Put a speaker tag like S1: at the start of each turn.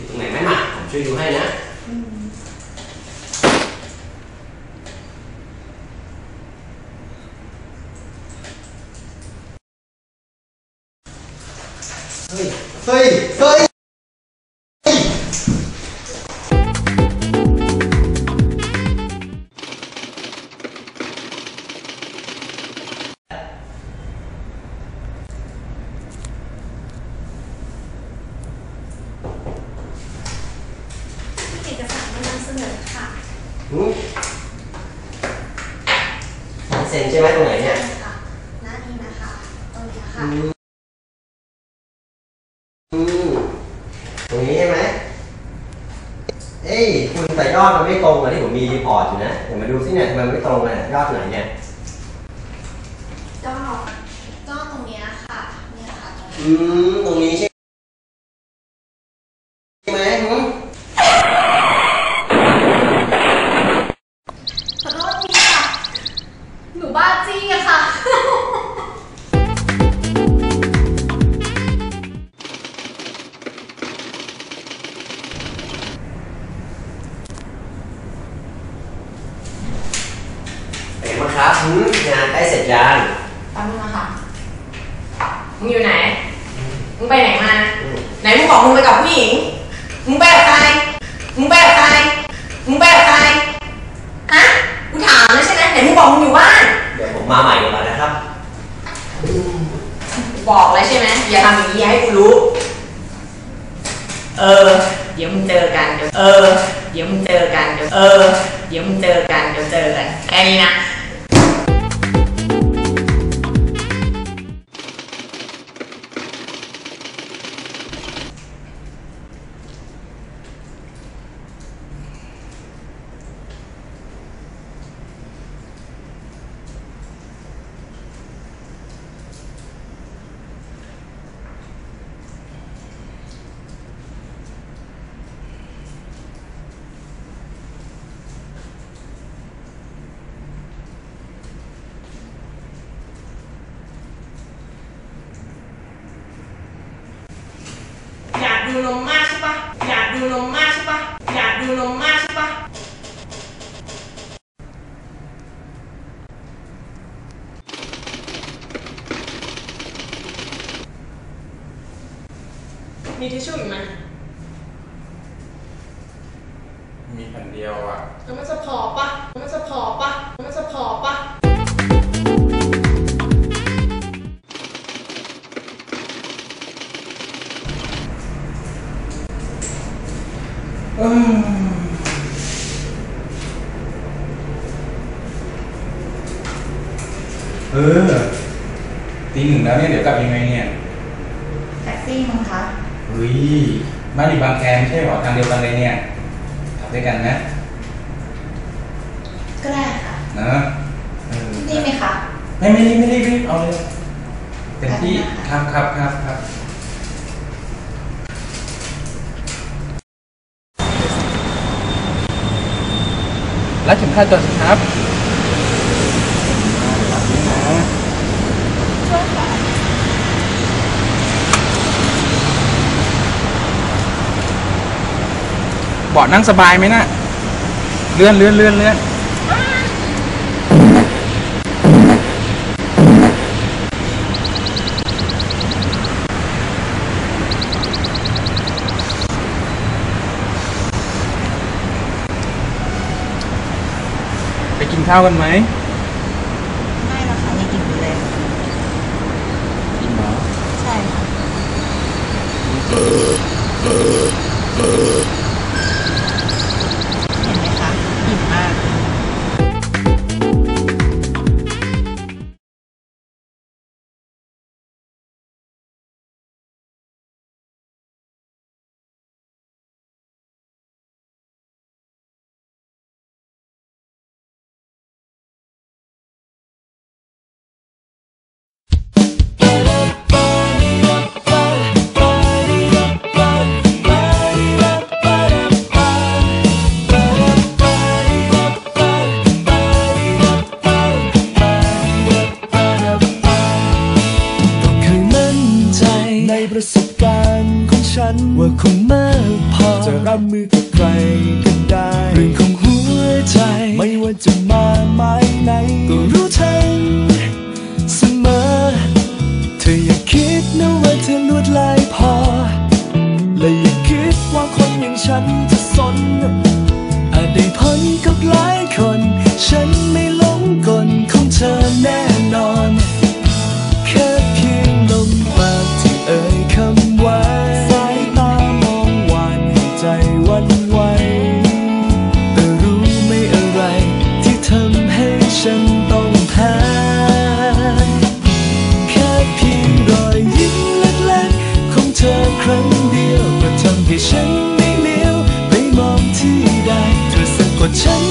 S1: ที่ตรงไห
S2: นไม่หนักผมช่วยดูให้นะเฮ้ย เฮ้ย เฮ้ย
S1: หืมเซ็นใช่ไหมตรงไหนเนี่ย
S2: ใช่ค่ะหน้านี้นะคะ ตรงนี้ค่ะ
S1: อืมอืมตรงนี้ใช่ไหมเอ้ยคุณแต่ยอดมันไม่ตรงอะที่ผมมีรีพอร์ตอยู่นะเดี๋ยวมาดูสิเนี่ยทำไมมันไม่ตรงเลยยอดไหนเนี่ย
S2: ก็ก็ตรงเนี้ยค่ะ เนี่ยค่ะตรงนี้
S1: อืมตรงนี้ใช่
S2: บ้าจี้อะค่ะ
S1: เป็นไงบ้างครับหืมงานใกล้เสร็จยัง
S3: แป๊บนึงนะคะมึงอยู่ไหน มึงไปไหนมา
S1: อืม
S3: ไหนมึงบอกมึงไปกับผู้หญิง มึงไปกับใคร มึงไปกับใคร มึงไปกับใคร ฮะ กูถามแล้วใช่ไหมไหนมึงบอกมึงอยู่บ้าน
S1: เดี๋ยวผ มมาใหม่ก่อนนะครับ
S3: บอกแล้วใช่ไหมอย่าทำอย่างนี้ให้กูรู้ เออ เดี๋ยวมึงเจอกันเดี๋ยวเออ เดี๋ยวมึงเจอกันเดี๋ยวเออ เดี๋ยวมึงเจอกันเดี๋ยวเจอกันแค่นี้นะ มีทิชชู่อีกไหม
S4: มีแผ่นเดียวอะ
S3: แล้วมันจะพอปะแล้วมันจะพอปะแล้วมันจะพอปะ
S4: เออตีหนึ่งแล้วเนี่ย เดี๋ยวกลับยังไงเนี่ย
S3: แท็กซี่มั้งคะ
S4: เฮ้ยบ้านอยู่บางแคไม่ใช่เหรอทางเดียวกันเลยเนี่ยขับด้วยกันนะ
S3: ก็ได้ค่ะ
S4: นะเออ
S3: นี่ไหมคะ
S4: ไม่ไม่รีบไม่รีบไม่รีบเอาเลยเต็มที่
S3: ได้
S4: ค
S3: ค่ะ
S4: รับครับครับครับรัดเข็มขัดก่อนสิครับ เบาะนั่งสบายไหมนะเลื่อนเลื่อนเลื่อนเลื่อนไปกินข้าวกันไหม
S3: ไม่ละค่ะยังกินอยู่เลย
S4: กินเหรอ
S3: ใช่ค่ะ
S5: ว่าค ก็ฉัน